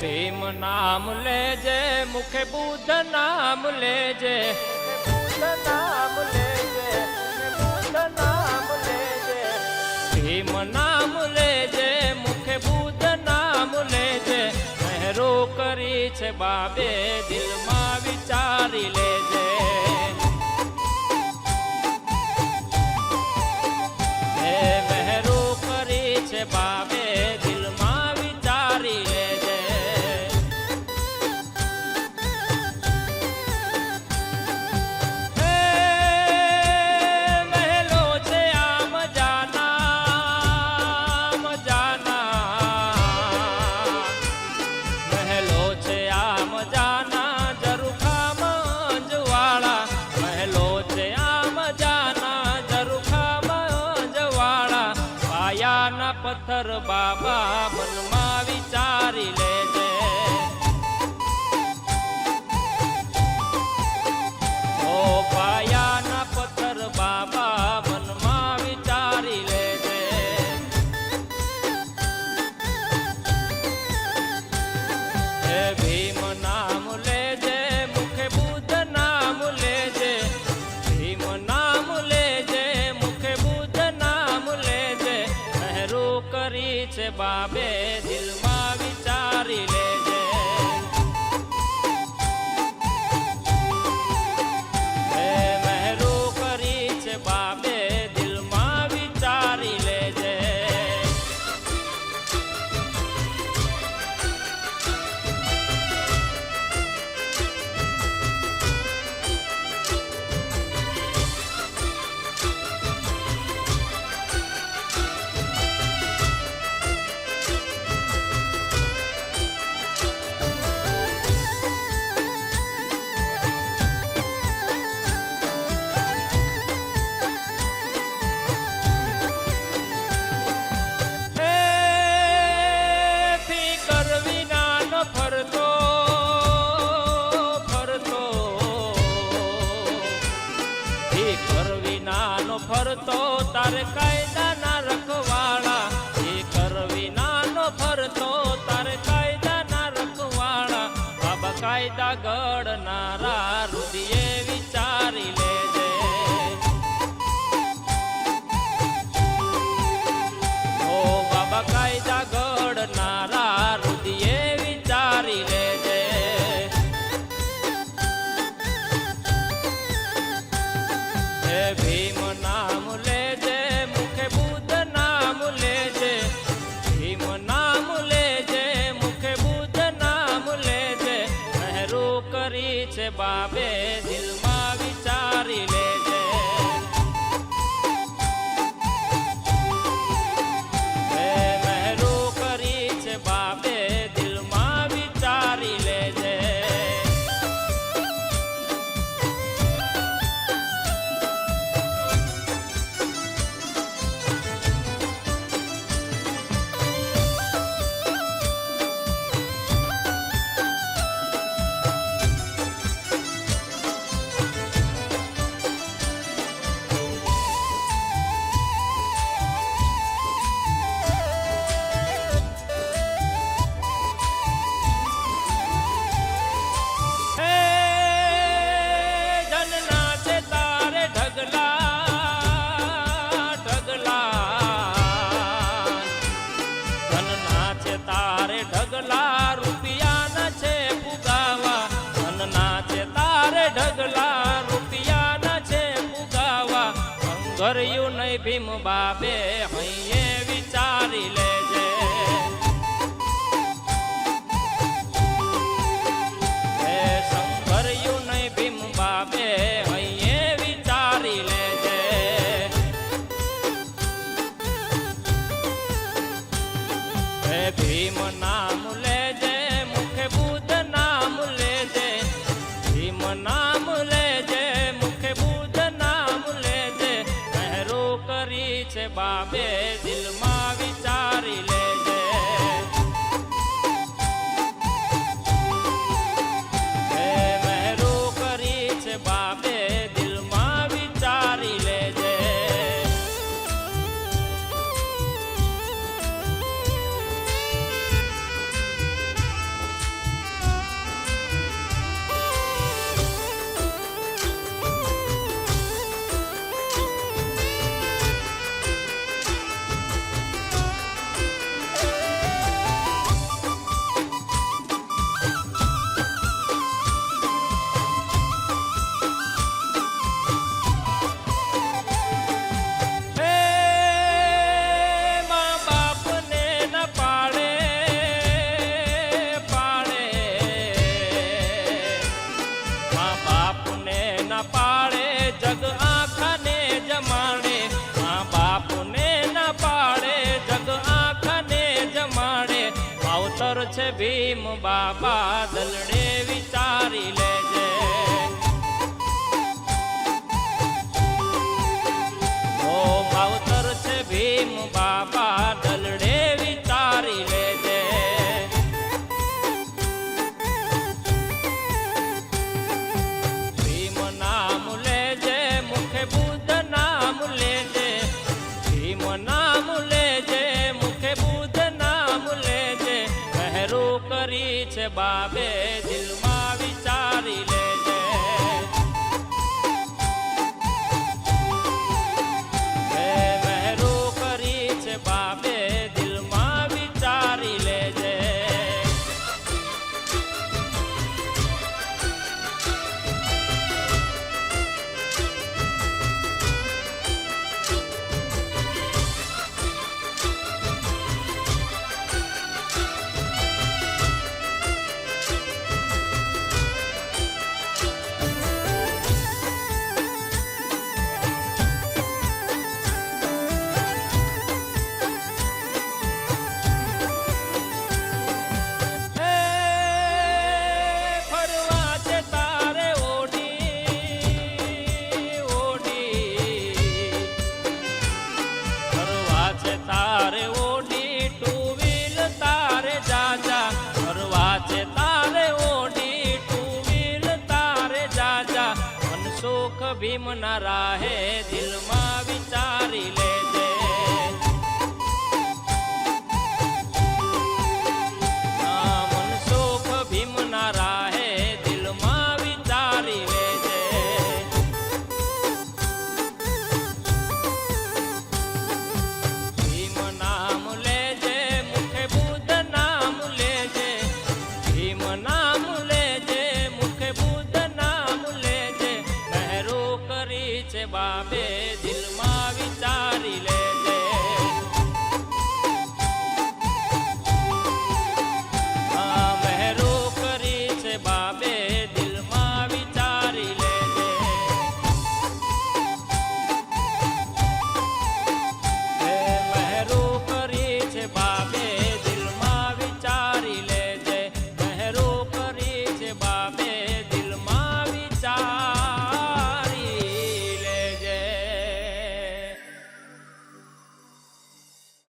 ભીમ નામ લે જે મુખે બુદ્ધ નામ લેજે. નામ લેજે બુદ્ધ નામ લેજે. ભીમ નામ લેજે મુખે બુદ્ધ નામ લેજે. મહેરો કરી છે બાબે દિલમાં વિચારી લે લેજે. বাবা બાબે દિલમાં કાયદાના રખવાળા એ કરવી નાનો ફરતો કરી છે બાબે દિલમાં વિચારી લે. બાબે હૈયે વિચારી લેજે. હે સંભર્યું ભીમ બાબે હૈયે વિચારી લેજે. હે ભીમ નામ જગ આખા ને જમાડે મા બાપને ના પાડે જગ આખાને જમાડે અવતર છે ભીમ બાબા દલડે નામ લેજે મુખે બુધ નામ લેજે પહેરું કરી છે બાબે દિલ ભીમ ના રાહે દિલમાં વિચારી લે. যাবে